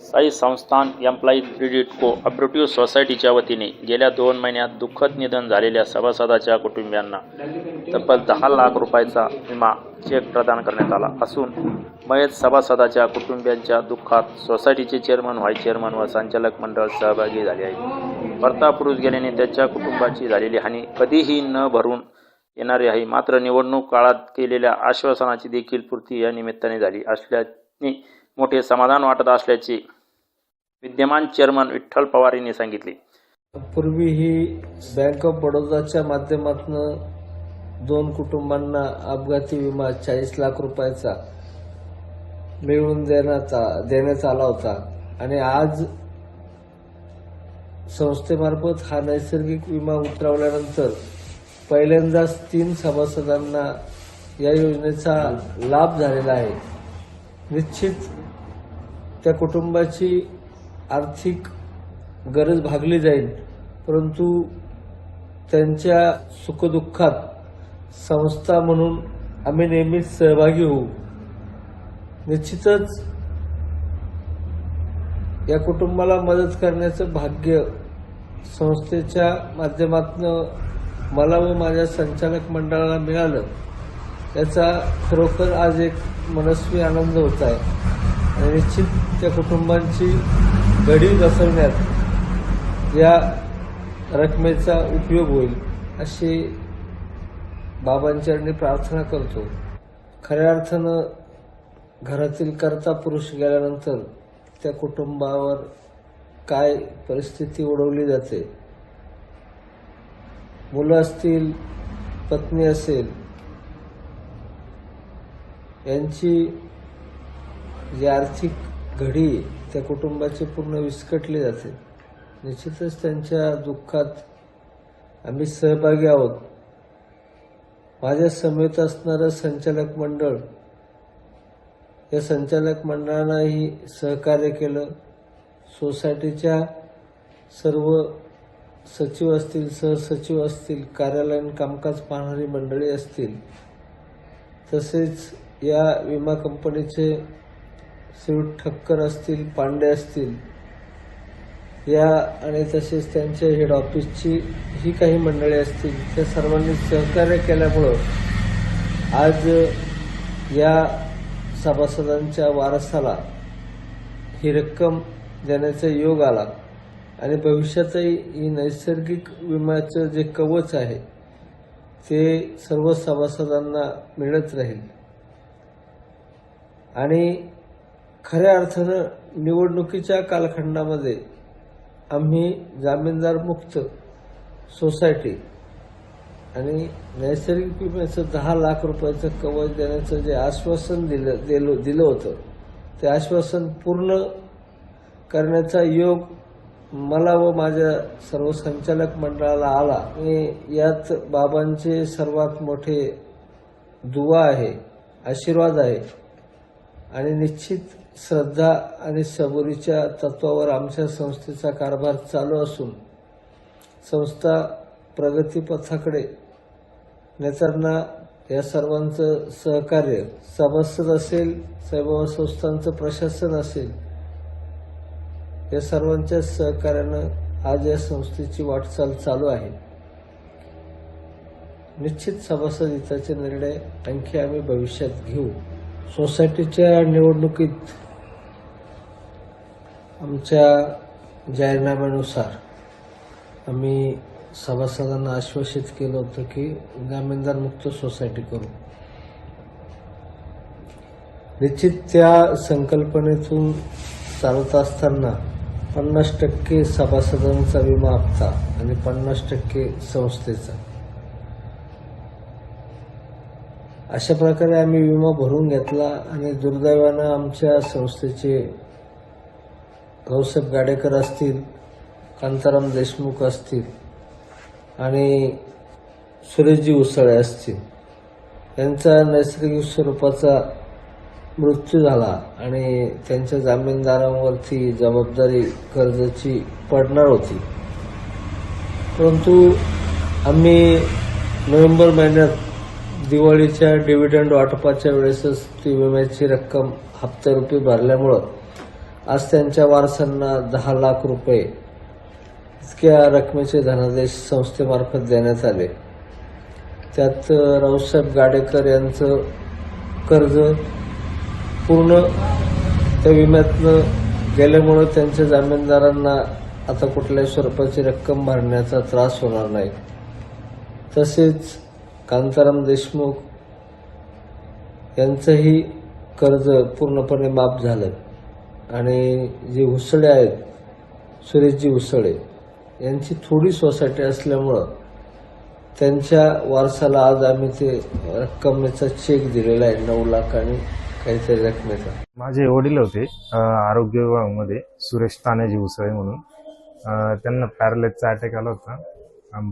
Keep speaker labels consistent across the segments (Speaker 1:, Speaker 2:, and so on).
Speaker 1: साई संस्थान employees credit को operative सोसायटीच्या वतीने गेल्या दोन महिन्यात दुःखद निधन झालेल्या सभासदाच्या कुटुंबियांना तब्बल दहा लाख रुपयाचा विमा चेक प्रदान करण्यात आला असून मयत सभासदाच्या कुटुंबियांच्या दुःखात सोसायटीचे चेअरमन व्हाईस चेअरमन व संचालक मंडळ सहभागी झाले आहे. परता पुरुष गेल्याने त्याच्या कुटुंबाची झालेली हानी कधीही न भरून येणारी आहे. मात्र निवडणूक काळात केलेल्या आश्वासनाची देखील पूर्ती या निमित्ताने झाली असल्याने मोठे समाधान वाटत असल्याचे विद्यमान चेअरमन विठ्ठल पवार यांनी सांगितले.
Speaker 2: पूर्वी ही बँक ऑफ बडोदाच्या माध्यमातून दोन कुटुंबांना अपघाती विमा चाळीस लाख रुपयाचा मिळवून देण्याचा देण्यात आला होता. आणि आज संस्थेमार्फत हा नैसर्गिक विमा उतरवल्यानंतर पहिल्यांदाच तीन सभासदांना या योजनेचा लाभ झालेला आहे. निश्चित त्या कुटुंबाची आर्थिक गरज भागली जाईल परंतु त्यांच्या सुखदुःखात संस्था म्हणून आम्ही नेहमीच सहभागी होऊ. निश्चितच या कुटुंबाला मदत करण्याचं भाग्य संस्थेच्या माध्यमातून मला व माझ्या संचालक मंडळाला मिळालं. याचा खरोखर आज एक मनस्वी आनंद होत आहे. निश्चित त्या कुटुंबांची घडी घसरण्यात या रकमेचा उपयोग होईल अशी बाबांच्या प्रार्थना करतो. खऱ्या अर्थानं घरातील करता पुरुष गेल्यानंतर त्या कुटुंबावर काय परिस्थिती ओढवली जाते? मुलं असतील पत्नी असेल यांची जी आर्थिक घडी त्या कुटुंबाची पूर्ण विस्कटली जाते. निश्चितच त्यांच्या दुःखात आम्ही सहभागी आहोत. माझ्या समेत असणारं संचालक मंडळ या संचालक मंडळानंही सहकार्य केलं. सोसायटीच्या सर्व सचिव असतील सहसचिव असतील कार्यालयीन कामकाज पाहणारी मंडळी असतील तसेच या विमा कंपनीचे शिव ठक्कर असतील पांडे असतील या आणि तसेच त्यांच्या हेड ऑफिसची ही काही मंडळी असतील त्या सर्वांनी सहकार्य केल्यामुळं आज या सभासदांच्या वारसाला ही रक्कम देण्याचा योग आला. आणि भविष्यातही ही नैसर्गिक विम्याचं जे कवच आहे ते सर्व सभासदांना मिळत राहील. आणि खऱ्या अर्थानं निवडणुकीच्या कालखंडामध्ये आम्ही जामीनदार मुक्त सोसायटी आणि नैसर्गिक विम्याचं दहा लाख रुपयाचं कवच देण्याचं जे आश्वासन दिलं दिलं दिलं होतं ते आश्वासन पूर्ण करण्याचा योग मला व माझ्या सर्व संचालक मंडळाला आला. आणि यात बाबांचे सर्वात मोठे दुवा आहे आशीर्वाद आहे. आणि निश्चित श्रद्धा आणि सबुरीच्या तत्वावर आमच्या संस्थेचा कारभार चालू असून संस्था प्रगतीपथाकडे नेताना या सर्वांचं सहकार्य सभासद असेल सेवा संस्थांचं प्रशासन असेल या सर्वांच्या सहकार्यानं आज या संस्थेची वाटचाल चालू आहे. निश्चित सभासद हिताचे निर्णय आणखी आम्ही भविष्यात घेऊ. सोसायटीच्या निवडणुकीत आमच्या जाहीरनाम्यानुसार आम्ही सभासदांना आश्वासित केलं होतं की जामीनदारमुक्त सोसायटी करू. निश्चित त्या संकल्पनेतून चालत असताना पन्नास टक्के सभासदांचा विमा हप्ता आणि पन्नास टक्के संस्थेचा. अशा प्रकारे आम्ही विमा भरून घेतला आणि दुर्दैवानं आमच्या संस्थेचे भाऊसाहेब गाडेकर असतील कांताराम देशमुख असतील आणि सुरेशजी उसळे असतील. यांचा नैसर्गिक स्वरूपाचा मृत्यू झाला आणि त्यांच्या जामीनदारांवरती जबाबदारी कर्जाची पडणार होती. परंतु आम्ही नोव्हेंबर महिन्यात दिवाळीच्या डिव्हिडंड वाटपाच्या वेळेसच ती विम्याची रक्कम हप्त्यारूपी भरल्यामुळं आज त्यांच्या वारसांना दहा लाख रुपये इतक्या रकमेचे धनादेश संस्थेमार्फत देण्यात आले. त्यात अ, रावसाहेब गाडेकर यांचं कर्ज पूर्ण त्या विम्यातनं गेल्यामुळं त्यांच्या जामीनदारांना आता कुठल्याही स्वरूपाची रक्कम भरण्याचा त्रास होणार नाही. तसेच कांताराम देशमुख यांचंही कर्ज पूर्णपणे माफ झालं. आणि जे उसळे आहेत सुरेशजी उसळे यांची थोडी सोसायटी असल्यामुळं त्यांच्या वारसाला आज आम्ही ते रक्कमेचा चेक दिलेला आहे नऊ लाख आणि काहीतरी रकमेचा.
Speaker 3: माझे वडील होते आरोग्य विभागामध्ये सुरेश तानाजी उसळे म्हणून. त्यांना पॅरालाइजचा अटॅक आला होता.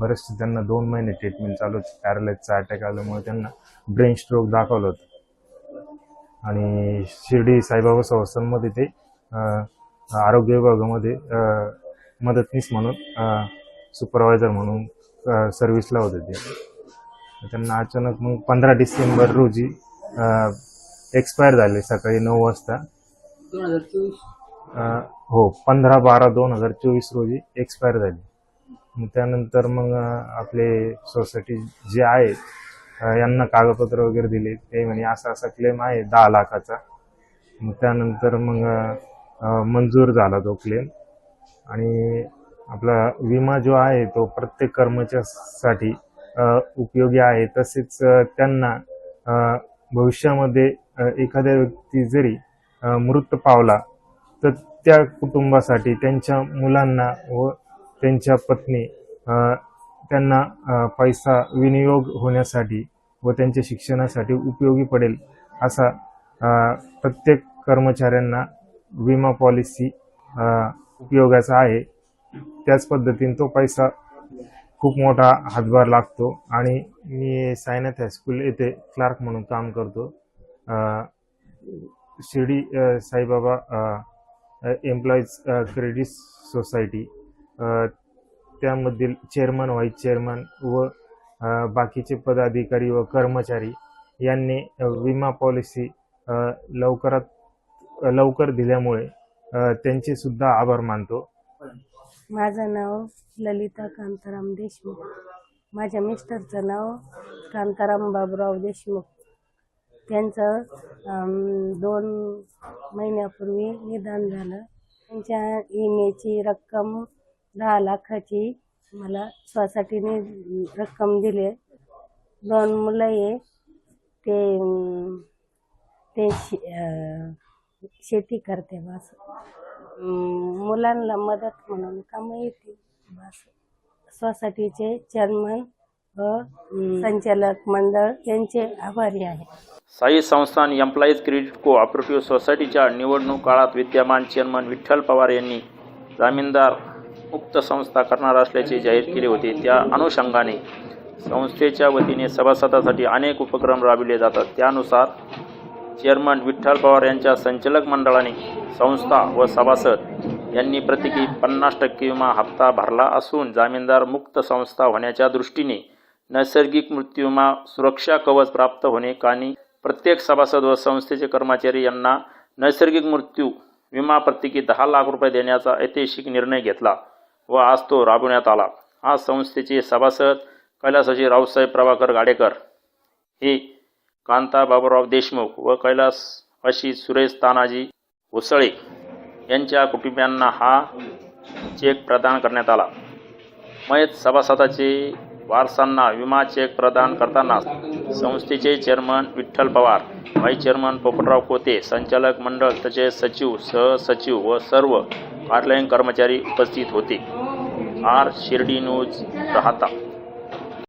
Speaker 3: बरेचसे त्यांना दोन महिने ट्रीटमेंट चालू होती. पॅरालाइजचा अटॅक आल्यामुळे त्यांना ब्रेन स्ट्रोक दाखवलं होतं. आणि शिर्डी साईबाबा संस्थांमध्ये ते आरोग्य विभागामध्ये मदतनीस म्हणून सुपरवायझर म्हणून सर्व्हिसला होते ते. त्यांना अचानक मग पंधरा डिसेंबर रोजी एक्सपायर झाले सकाळी नऊ वाजता. हो पंधरा बारा दोन हजार चोवीस रोजी एक्सपायर झाले. मग त्यानंतर मग आपले सोसायटी जे आहे यांना कागदपत्र वगैरे दिले. ते म्हणे असा असा क्लेम आहे दहा लाखाचा. मग त्यानंतर मग मंजूर झाला तो क्लेम आणि आपला विमा जो आहे तो प्रत्येक कर्मचाऱ्यासाठी उपयोगी आहे. तसेच त्यांना भविष्यामध्ये एखाद्या व्यक्ती जरी मृत पावला तर त्या कुटुंबासाठी त्यांच्या मुलांना व त्यांच्या पत्नी त्यांना पैसा विनियोग होण्यासाठी व त्यांच्या शिक्षणासाठी उपयोगी पडेल असा प्रत्येक कर्मचाऱ्यांना विमा पॉलिसी उपयोगाचा आहे. त्याच पद्धतीने तो पैसा खूप मोठा हातभार लागतो आणि मी सायनाथ हायस्कूल येथे क्लार्क म्हणून काम करतो. Shirdi Saibaba employees credit society त्यामधील चेअरमन व्हाईस चेअरमन व बाकीचे पदाधिकारी व कर्मचारी यांनी विमा पॉलिसी लवकरात लवकर दिल्यामुळे त्यांचे सुद्धा आभार मानतो.
Speaker 4: माझं नाव ललिता कांताराम देशमुख. माझ्या मिस्टरचं नाव कांताराम बाबुराव देशमुख. त्यांचं दोन महिन्यापूर्वी निदान झालं. त्यांच्या विम्याची रक्कम दहा लाखाची मला स्वासाठीने रक्कम दिली. दोन मुलं आहे. ते ते शि शेती करते बस मुलांना मदत म्हणून कामं येते बस सोसायटीचे चेअरमन व संचालक मंडळ यांचे आभारी आहे.
Speaker 1: साई संस्थान एम्प्लॉईज क्रेडिट को ऑपरेटिव्ह सोसायटीच्या निवडणूक काळात विद्यमान चेअरमन विठ्ठल पवार यांनी जामीनदार मुक्त संस्था करणार असल्याचे जाहीर केले होते. त्या अनुषंगाने संस्थेच्या वतीने सभासदासाठी अनेक उपक्रम राबविले जातात. त्यानुसार चेअरमन विठ्ठल पवार यांच्या संचालक मंडळाने संस्था व सभासद यांनी प्रत्येकी पन्नास टक्के विमा हप्ता भरला असून जामीनदार मुक्त संस्था होण्याच्या दृष्टीने नैसर्गिक मृत्यू विमा सुरक्षा कवच प्राप्त होणे आणि प्रत्येक सभासद व संस्थेचे कर्मचारी यांना नैसर्गिक मृत्यू विमा प्रत्येकी दहा लाख रुपये देण्याचा ऐतिहासिक निर्णय घेतला व आज तो राबवण्यात आला. आज संस्थेचे सभासद कैलासाची रावसाहेब प्रभाकर गाडेकर हे कांता बाबूराव देशमुख व कैलास अशी सुरेश तानाजी उसळे यांच्या कुटुंबियांना हा चेक प्रदान करण्यात आला. मयत सभासदाचे वारसांना विमा चेक प्रदान करताना संस्थेचे chairman Vitthal Pawar vice chairman Popatrao Kote संचालक मंडळ तसेच सचिव सहसचिव व सर्व कार्यालयीन कर्मचारी उपस्थित होते. आर शिर्डी न्यूज राहता.